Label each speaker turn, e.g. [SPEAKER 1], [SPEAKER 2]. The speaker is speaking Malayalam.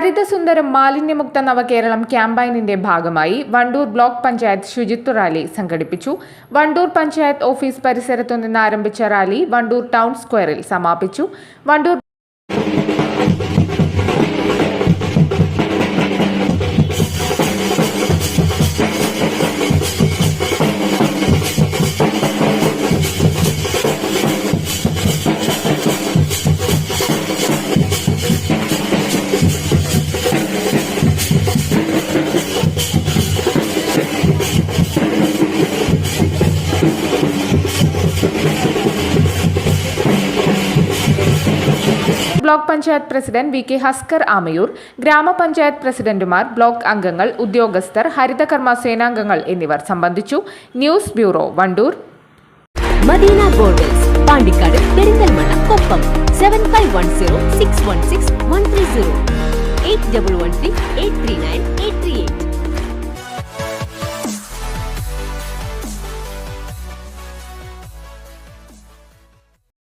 [SPEAKER 1] ഹരിതസുന്ദരം മാലിന്യമുക്ത നവകേരളം ക്യാമ്പയിനിന്റെ ഭാഗമായി വണ്ടൂർ ബ്ലോക്ക് പഞ്ചായത്ത് ശുചിത്വ റാലി സംഘടിപ്പിച്ചു. വണ്ടൂർ പഞ്ചായത്ത് ഓഫീസ് പരിസരത്തു നിന്ന് ആരംഭിച്ച റാലി വണ്ടൂർ ടൗൺ സ്ക്വയറിൽ സമാപിച്ചു. Wandoor block panchayat president V K Haskar Amayur ഗ്രാമപഞ്ചായത്ത് പ്രസിഡന്റുമാർ ബ്ലോക്ക് അംഗങ്ങൾ ഉദ്യോഗസ്ഥർ ഹരിതകർമ്മ സേനാംഗങ്ങൾ എന്നിവർ സംബന്ധിച്ചു. News bureau Wandoor.
[SPEAKER 2] Madina borders Pandikkad Perinthalmanna Koppam seven five one zero six one six one three zero eight double one three eight three